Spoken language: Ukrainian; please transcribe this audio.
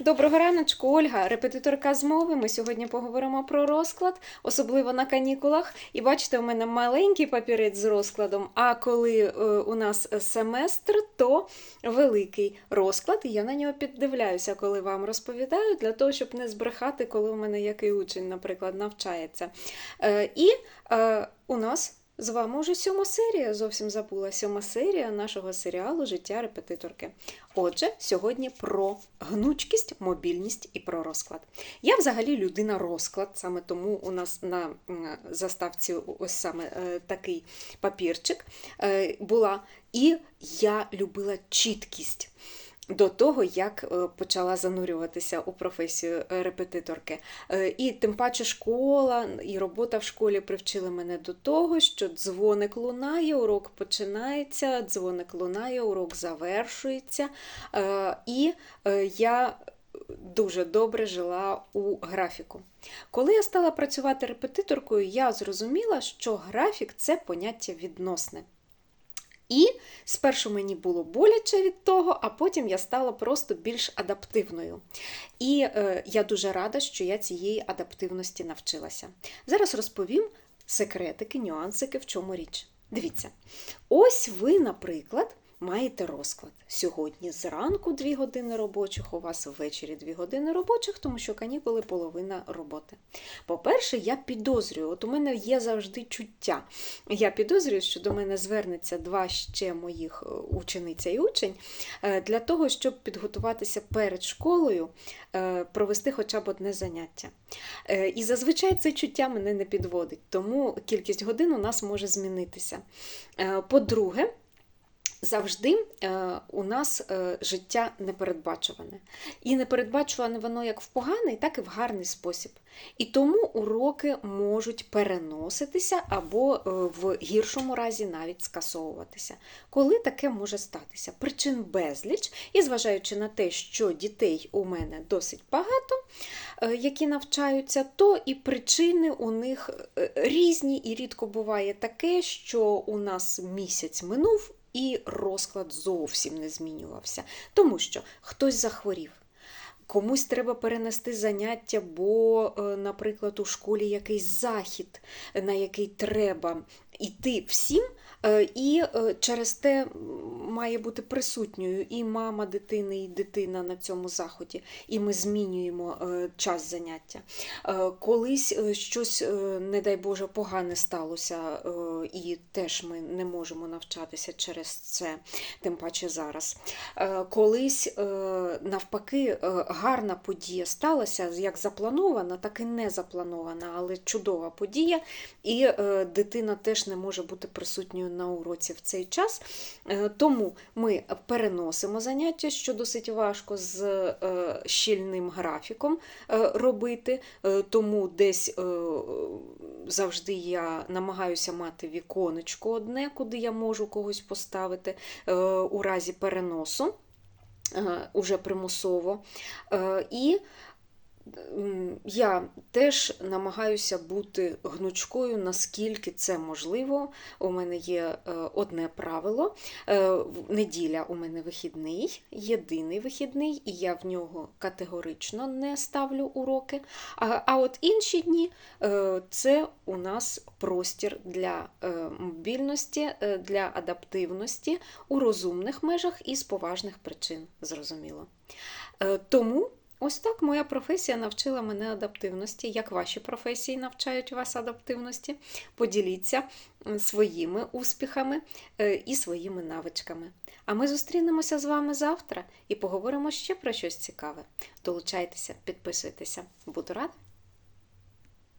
Доброго раночку, Ольга, репетиторка з мови. Ми сьогодні поговоримо про розклад, особливо на канікулах. І бачите, у мене маленький папірець з розкладом. А коли е, у нас семестр, то великий розклад. І я на нього піддивляюся, коли вам розповідаю, для того, щоб не збрехати, коли у мене який учень, наприклад, навчається. Е, і е, у нас. З вами вже сьома серія, зовсім забула сьома серія нашого серіалу Життя репетиторки. Отже, сьогодні про гнучкість, мобільність і про розклад. Я взагалі людина розклад, саме тому у нас на заставці ось саме е, такий папірчик е, була. І я любила чіткість. До того, як е, почала занурюватися у професію е, репетиторки. Е, І тим паче школа і робота в школі привчили мене до того, що дзвоник лунає, урок починається, дзвоник лунає, урок завершується. І я дуже добре жила у графіку. Коли я стала працювати репетиторкою, я зрозуміла, що графік це поняття відносне. І спершу мені було боляче від того, а потім я стала просто більш адаптивною. І е, я дуже рада, що я цієї адаптивності навчилася. Зараз розповім секретики, нюансики, в чому річ. Дивіться, ось ви, наприклад, маєте розклад. Сьогодні зранку 2 години робочих, у вас ввечері 2 години робочих, тому що канікули половина роботи. По-перше, я підозрюю, от у мене є завжди чуття. Я підозрюю, що до мене звернеться два ще моїх е, учениця і учень е, для того, щоб підготуватися перед школою, е, провести хоча б одне заняття. І зазвичай це чуття мене не підводить, тому кількість годин у нас може змінитися. По-друге, Завжди е, у нас е, життя непередбачуване. І непередбачуване воно як в поганий, так і в гарний спосіб. І тому уроки можуть переноситися або е, в гіршому разі навіть скасовуватися. Коли таке може статися? Причин безліч, і зважаючи на те, що дітей у мене досить багато, які навчаються, то і причини у них різні, і рідко буває таке, що у нас місяць минув і розклад зовсім не змінювався, тому що хтось захворів. Комусь треба перенести заняття, бо, е, наприклад, у школі якийсь захід, на який треба йти всім, е, і е, через те має бути присутньою і мама дитини, і дитина на цьому заході, і ми змінюємо е, час заняття. Колись щось, не дай Боже, погане сталося, і теж ми не можемо навчатися через це, тим паче зараз. Колись, навпаки, гарна подія сталася, як запланована, так і не запланована, але чудова подія, і дитина теж не може бути присутньою на уроці в цей час. Е, Тому ми переносимо заняття, що досить важко з е, щільним графіком е, робити, тому десь завжди я намагаюся мати віконечко одне, куди я можу когось поставити у разі переносу. Уже примусово. І я теж намагаюся бути гнучкою, наскільки це можливо. У мене є е, одне правило. Е, Неділя у мене вихідний, єдиний вихідний, і я в нього категорично не ставлю уроки. А, от інші дні е, це у нас простір для мобільності, для адаптивності у розумних межах і з поважних причин, зрозуміло. Тому ось так моя професія навчила мене адаптивності. Як ваші професії навчають вас адаптивності? Поділіться своїми успіхами е, і своїми навичками. А ми зустрінемося з вами завтра і поговоримо ще про щось цікаве. Долучайтеся, підписуйтеся. Буду рада.